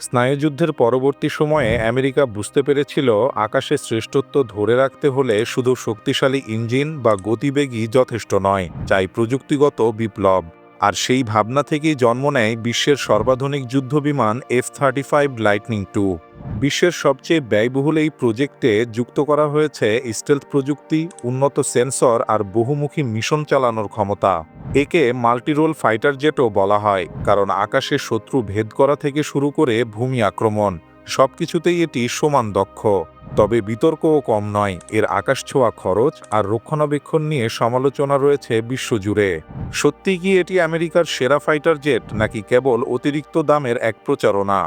স্নায়ুযুদ্ধের পরবর্তী সময়ে আমেরিকা বুঝতে পেরেছিল আকাশে শ্রেষ্ঠত্ব ধরে রাখতে হলে শুধু শক্তিশালী ইঞ্জিন বা গতিবেগই যথেষ্ট নয় চাই প্রযুক্তিগত বিপ্লব। আর সেই ভাবনা থেকেই জন্ম নেয় বিশ্বের সর্বাধুনিক যুদ্ধবিমান F thirty five Lightning two বিশ্বের সবচেয়ে ব্যয়বহুল এই প্রজেক্টে যুক্ত করা হয়েছে স্টেলথ প্রযুক্তি, উন্নত সেন্সর আর বহুমুখী মিশন চালানোর ক্ষমতা। একে মাল্টিরোল ফাইটার জেটও বলা হয়, কারণ আকাশে শত্রু ভেদ করা থেকে শুরু করে ভূমি আক্রমণ। সবকিছুতেই এটি সমান দক্ষ, তবে বিতর্কও কম নয়। এর আকাশ ছোঁয়া খরচ আর রক্ষণাবেক্ষণ নিয়ে সমালোচনা রয়েছে বিশ্বজুড়ে। সত্যি কি এটি আমেরিকার সেরা ফাইটার জেট, নাকি কেবল অতিরিক্ত দামের এক প্রচারণা?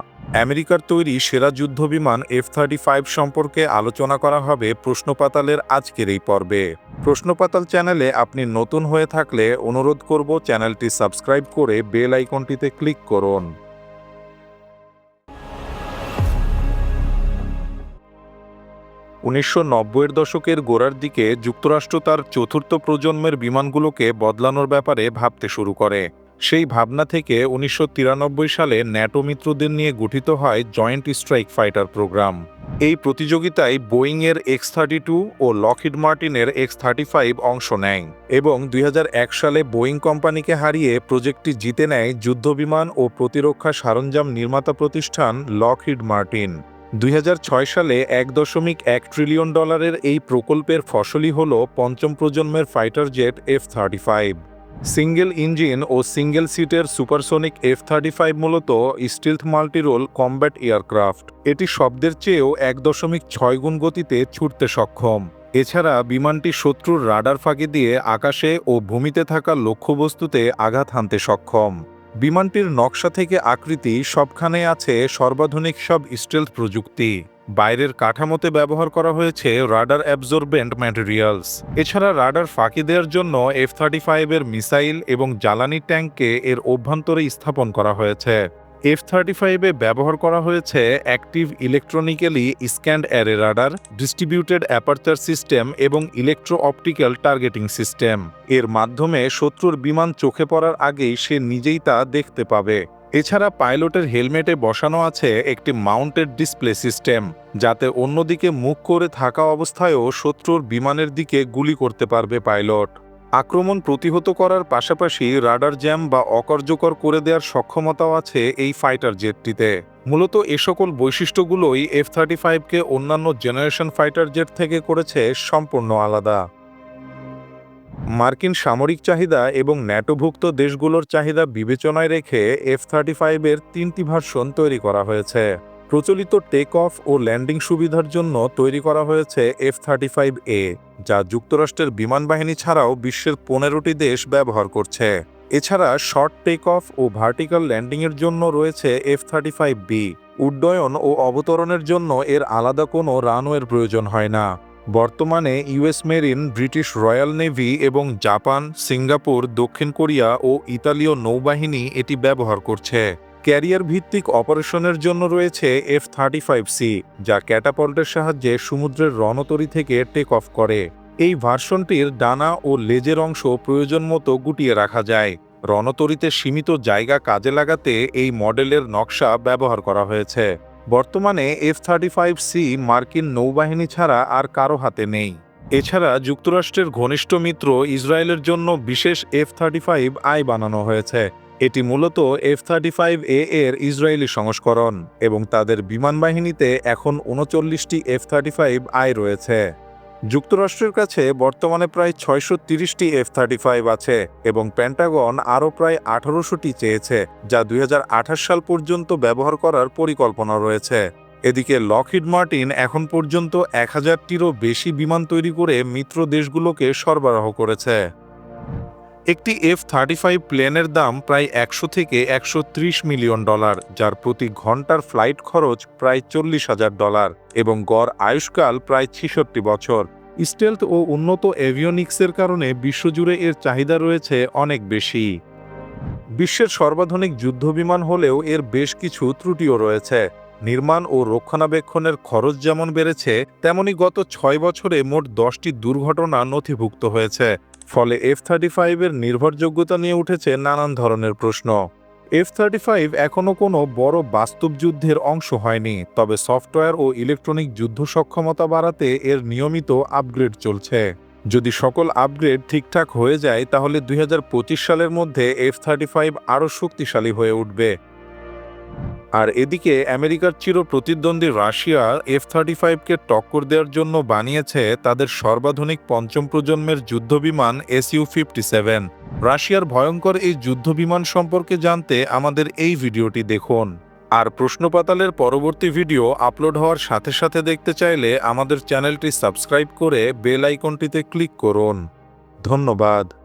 আমেরিকার তৈরি সেরা যুদ্ধবিমান এফ থার্টি ফাইভ সম্পর্কে আলোচনা করা হবে প্রশ্নপাতালের আজকের এই পর্বে। প্রশ্নপাতাল চ্যানেলে আপনি নতুন হয়ে থাকলে অনুরোধ করব চ্যানেলটি সাবস্ক্রাইব করে বেল আইকনটিতে ক্লিক করুন। উনিশশো নব্বইয়ের দশকের গোড়ার দিকে যুক্তরাষ্ট্র তার চতুর্থ প্রজন্মের বিমানগুলোকে বদলানোর ব্যাপারে ভাবতে শুরু করে। সেই ভাবনা থেকে উনিশশো তিরানব্বই সালে ন্যাটো মিত্রদের নিয়ে গঠিত হয় জয়েন্ট স্ট্রাইক ফাইটার প্রোগ্রাম। এই প্রতিযোগিতায় বোয়িংয়ের এক্স থার্টি টু ও লকহিড মার্টিনের এক্স থার্টি ফাইভ অংশ নেয় এবং দুই হাজার এক সালে বোয়িং কোম্পানিকে হারিয়ে প্রজেক্টটি জিতে নেয় যুদ্ধবিমান ও প্রতিরক্ষা সরঞ্জাম নির্মাতা প্রতিষ্ঠান লকহিড মার্টিন। দুই হাজার ছয় সালে এক দশমিক এক ট্রিলিয়ন ডলারের এই প্রকল্পের ফসলই হল পঞ্চম প্রজন্মের fighter jet F thirty five. Single engine ও সিঙ্গেল সিটের সুপারসোনিক এফ থার্টি ফাইভ মূলত স্টিলথ মাল্টিরোল কমব্যাট এয়ারক্রাফট। এটি শব্দের চেয়েও এক দশমিক ছয় গুণ গতিতে ছুটতে সক্ষম। এছাড়া বিমানটি শত্রুর রাডার ফাঁকি দিয়ে আকাশে ও ভূমিতে থাকা লক্ষ্যবস্তুতে আঘাত হানতে সক্ষম। বিমানটির নকশা থেকে আকৃতি সবখানে আছে সর্বাধুনিক সব স্টেলথ প্রযুক্তি। বাইরের কাঠামোতে ব্যবহার করা হয়েছে রাডার অ্যাবজর্বেন্ট ম্যাটেরিয়ালস এছাড়া রাডার ফাঁকি দেওয়ার জন্য এফ থার্টি ফাইভের মিসাইল এবং জ্বালানি ট্যাঙ্ককে এর অভ্যন্তরে স্থাপন করা হয়েছে। এফ থার্টি ফাইভে ব্যবহার করা হয়েছে active electronically scanned array radar distributed aperture system এবং ইলেকট্রো অপটিক্যাল টার্গেটিং সিস্টেম এর মাধ্যমে শত্রুর বিমান চোখে পড়ার আগেই সে নিজেই তা দেখতে পাবে। এছাড়া পাইলটের হেলমেটে বসানো আছে একটি মাউন্টেড ডিসপ্লে সিস্টেম যাতে অন্যদিকে মুখ করে থাকা অবস্থায়ও শত্রুর বিমানের দিকে গুলি করতে পারবে পাইলট। আক্রমণ প্রতিহত করার পাশাপাশি রাডার জ্যাম বা অকার্যকর করে দেওয়ার সক্ষমতাও আছে এই ফাইটার জেটটিতে। মূলত এ সকল বৈশিষ্ট্যগুলোই এফ থার্টি ফাইভকে অন্যান্য জেনারেশন ফাইটার জেট থেকে করেছে সম্পূর্ণ আলাদা। মার্কিন সামরিক চাহিদা এবং ন্যাটোভুক্ত দেশগুলোর চাহিদা বিবেচনায় রেখে এফ থার্টি ফাইভের তিনটি ভার্সন তৈরি করা হয়েছে। প্রচলিত টেক অফ ও ল্যান্ডিং সুবিধার জন্য তৈরি করা হয়েছে এফ থার্টি ফাইভ এ যা যুক্তরাষ্ট্রের বিমান বাহিনী ছাড়াও বিশ্বের পনেরোটি দেশ ব্যবহার করছে। এছাড়া শর্ট টেক অফ ও ভার্টিক্যাল ল্যান্ডিংয়ের জন্য রয়েছে এফ থার্টি ফাইভ বি উড্ডয়ন ও অবতরণের জন্য এর আলাদা কোনো রানওয়ের প্রয়োজন হয় না। বর্তমানে US marine, British royal navy এবং জাপান, সিঙ্গাপুর, দক্ষিণ কোরিয়া ও ইতালীয় নৌবাহিনী এটি ব্যবহার করছে। ক্যারিয়ার ভিত্তিক অপারেশনের জন্য রয়েছে এফ থার্টি ফাইভ সি যা ক্যাটাপল্টের সাহায্যে সমুদ্রের রণতরী থেকে টেক অফ করে। এই ভার্সনটির ডানা ও লেজের অংশ প্রয়োজন মতো গুটিয়ে রাখা যায়। রণতরীতে সীমিত জায়গা কাজে লাগাতে এই মডেলের নকশা ব্যবহার করা হয়েছে। বর্তমানে এফ থার্টি ফাইভ সি মার্কিন নৌবাহিনী ছাড়া আর কারও হাতে নেই। এছাড়া যুক্তরাষ্ট্রের ঘনিষ্ঠ মিত্র ইসরায়েলের জন্য বিশেষ এফ থার্টি ফাইভ আই বানানো হয়েছে। এটি মূলত এফ থার্টি ফাইভ এ এর ইসরায়েলি সংস্করণ এবং তাদের বিমান বাহিনীতে এখন উনচল্লিশটি এফ থার্টি ফাইভ আই রয়েছে। যুক্তরাষ্ট্রের কাছে বর্তমানে প্রায় ছয়শো তিরিশটি এফ থার্টি ফাইভ আছে এবং প্যান্টাগন আরও প্রায় আঠারোশোটি চেয়েছে, যা দুই হাজার আঠাশ সাল পর্যন্ত ব্যবহার করার পরিকল্পনা রয়েছে। এদিকে লকহিড মার্টিন এখন পর্যন্ত এক হাজারটিরও বেশি বিমান তৈরি করে মিত্র দেশগুলোকে সরবরাহ করেছে। একটি এফ থার্টি ফাইভ প্লেনের দাম প্রায় একশো থেকে একশো ত্রিশ মিলিয়ন ডলার, যার প্রতি ঘণ্টার ফ্লাইট খরচ প্রায় চল্লিশ হাজার ডলার এবং গড় আয়ুষ্কাল প্রায় ছিষট্টি বছর। স্টেলথ ও উন্নত এভিওনিক্সের কারণে বিশ্বজুড়ে এর চাহিদা রয়েছে অনেক বেশি। বিশ্বের সর্বাধুনিক যুদ্ধবিমান হলেও এর বেশ কিছু ত্রুটিও রয়েছে। নির্মাণ ও রক্ষণাবেক্ষণের খরচ যেমন বেড়েছে, তেমনি গত ছয় বছরে মোট দশটি দুর্ঘটনা নথিভুক্ত হয়েছে। ফলে এফ থার্টি ফাইভের নির্ভরযোগ্যতা নিয়ে উঠেছে নানান ধরনের প্রশ্ন। এফ থার্টি ফাইভ এখনও কোনো বড় বাস্তব যুদ্ধের অংশ হয়নি, তবে সফটওয়্যার ও ইলেকট্রনিক যুদ্ধ সক্ষমতা বাড়াতে এর নিয়মিত আপগ্রেড চলছে। যদি সকল আপগ্রেড ঠিকঠাক হয়ে যায়, তাহলে দুই হাজার পঁচিশ সালের মধ্যে এফ থার্টি ফাইভ আরও শক্তিশালী হয়ে উঠবে। আর এদিকে আমেরিকার চির প্রতিদ্বন্দ্বী রাশিয়া এফ থার্টি ফাইভকে টক্কর দেওয়ার জন্য বানিয়েছে তাদের সর্বাধুনিক পঞ্চম প্রজন্মের যুদ্ধ যুদ্ধবিমান এসইউ ফিফটি সেভেন রাশিয়ার ভয়ঙ্কর এই যুদ্ধবিমান সম্পর্কে জানতে আমাদের এই ভিডিওটি দেখুন। আর প্রশ্নপাতালের পরবর্তী ভিডিও আপলোড হওয়ার সাথে সাথে দেখতে চাইলে আমাদের চ্যানেলটি সাবস্ক্রাইব করে বেল আইকনটিতে ক্লিক করুন। ধন্যবাদ।